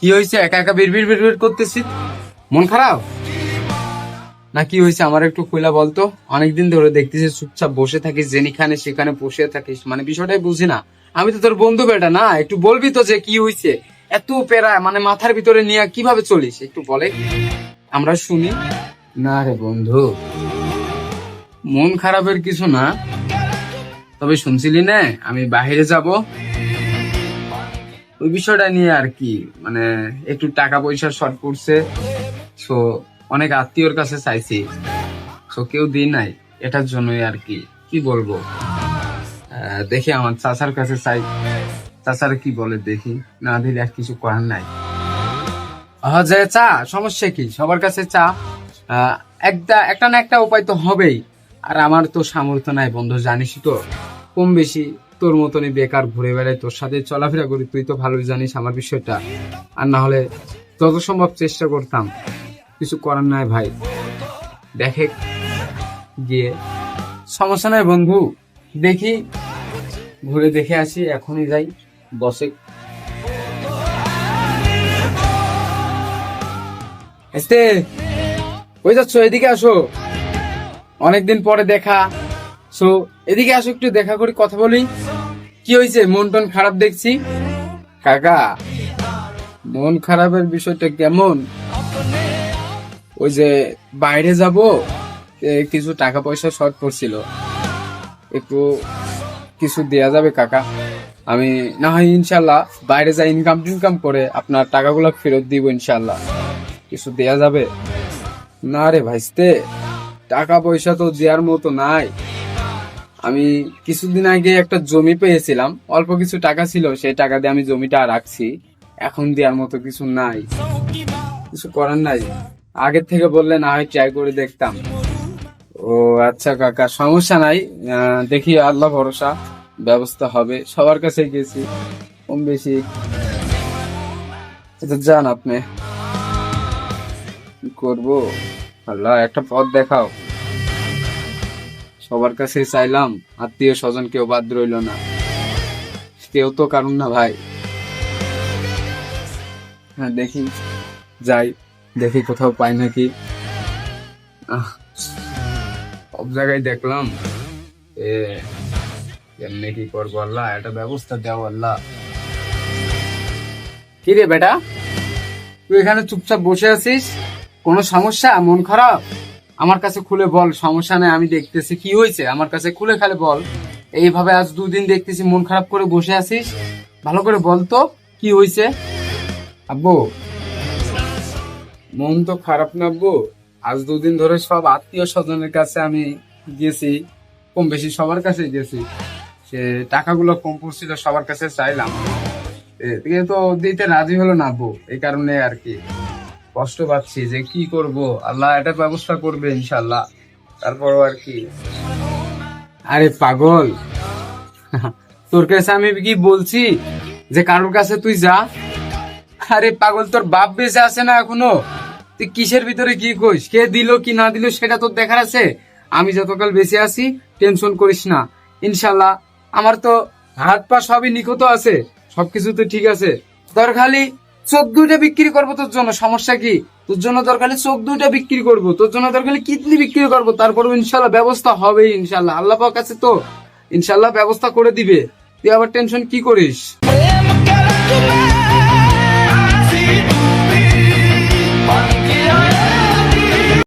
কি হয়েছে? একা একা করতেছি। মন খারাপ? না কি হয়েছে? আমার একটু খুলা বলতো অনেকদিন ধরে দেখতেছি চুপচাপ বসে থাকিস যেখানে সেখানে বসে থাকিস। মানে বিষয়টাই বুঝি না। আমি তো তোর বন্ধু বেটা না। একটু বলবি তো যে কি হয়েছে? এত পেরা মানে মাথার ভিতরে নিয়ে কীভাবে চলিস? একটু বলে। আমরা শুনি। না রে বন্ধু। মন খারাপের কিছু না। তবে শুনছিলি না, আমি বাইরে যাব। ওই বিষয়টা নিয়ে আর কি মানে একটু টাকা পয়সা শর্ট পড়ছে সো অনেক আত্মীয়র কাছে চাইছি। সো কেউ দিই নাই, এটার জন্যই আর কি কি বলব? দেখি আমার চাচার কাছে চাই। চাচার কি বলে দেখি, না দিলে আর কিছু করার নাই। যে চা, সমস্যা কি? সবার কাছে চা। একটা একটা না একটা উপায় তো হবেই। আর আমার তো সামর্থ্য নাই বন্ধু, জানিস তো? কম বেশি তোর মতনই বেকার ঘুরে বেড়াই তোর সাথে চলাফেরা করি। তুই তো ভালোই জানিস আমার বিষয়টা। আর না হলে যত সম্ভব চেষ্টা করতাম। কিছু করার নাই ভাই। দেখে গিয়ে। সমস্যা নাই বন্ধু। দেখি। ঘুরে দেখে আসি, এখনই যাই। বসে। ওই যাচ্ছ? এদিকে আসো। অনেকদিন পরে দেখা। সো এদিকে আসো, একটু দেখা করি, কথা বলি। কি হয়েছে? মন টন খারাপ দেখছি? কাকা, মন খারাপের বিষয়টা কেমন? ওই যে বাইরে যাব কিছু টাকা পয়সা শর্ট পড়ছিল। একটু কিছু দেয়া যাবে, কাকা। আমি, না হয় ইনশাল্লাহ বাইরে যাই ইনকাম টিনকাম করে আপনার টাকাগুলো ফেরত দিব ইনশাল্লাহ। কিছু দেয়া যাবে? না রে ভাইস্তে, টাকা পয়সা তো দেওয়ার মতো নাই। আমি কিছুদিন আগে একটা জমি পেয়েছিলাম। অল্প কিছু টাকা ছিল, সেই টাকা দিয়ে আমি জমিটা রাখছি। এখন দেওয়ার মতো কিছু নাই। কিছু করার নাই। আগের থেকে বললে না হয় ট্রাই করে দেখতাম। ও আচ্ছা কাকা, সমস্যা নাই। দেখি আল্লাহ ভরসা, ব্যবস্থা হবে। সবার কাছে গেছি, কম বেশি। যান আপনি। কি করব? আল্লাহ, একটা পথ দেখাও। সবার কাছে চাইলাম আত্মীয় স্বজন কেউ বাদ রইল না। কেউ তো কারণ না ভাই। হ্যাঁ দেখি। যাই, দেখি কোথাও পাই নাকি। সব জায়গায় দেখলাম। এ এমনি কি করব আল্লাহ, একটা ব্যবস্থা দেও আল্লাহ। কি রে বেটা? তুই এখানে চুপচাপ বসে আছিস? কোনো সমস্যা? মন খারাপ? আমার কাছে খুলে বল, সমস্যা নেই, আমি দেখতেছি। কি হয়েছে? আমার কাছে খুলে খালে বল। এইভাবে আজ দুদিন দেখতেছি, মন খারাপ করে বসে আছিস। ভালো করে বল তো, কি হয়েছে? আব্বু, মন তো খারাপ না আব্বু। আজ দুদিন ধরে সব আত্মীয় স্বজনের কাছে আমি গেছি, কম বেশি সবার কাছে গেছি। সে টাকাগুলো কম পড়ছিল সবার কাছে চাইলাম। এদিকে তো দিতে রাজি হলো না আব্বু, এই কারণে আর কি। কষ্ট পাচ্ছি যে কি করব? আল্লাহ এটা ব্যবস্থা করবে ইনশাল্লাহ তারপরও আর কি। আরে পাগল। তোর কাছে আমি কি বলছি যে কারোর কাছে তুই যা? আরে পাগল, তোর বাপ বেঁচে আছে না এখনও? তুই কিসের ভিতরে কি কইস কে দিল, কি না দিল, সেটা তোর দেখার আছে? আমি যতকাল বেঁচে আছি, টেনশন করিস না। ইনশাল্লাহ আমার তো হাত পা সবই নিখত আছে। সবকিছু তো ঠিক আছে। তোর খালি চোখ দুইটা বিক্রি করব তোর জন্য। সমস্যা কি? তোর জন্য দরকার চোখ দুইটা বিক্রি করব। তোর জন্য দরকার হলে কিডনি বিক্রি করব। তারপর ইনশাল্লাহ ব্যবস্থা হবে, ইনশাল্লাহ। আল্লাহ পাক কাছে তো। ইনশাল্লাহ ব্যবস্থা করে দিবে। তুই আবার টেনশন কি করিস?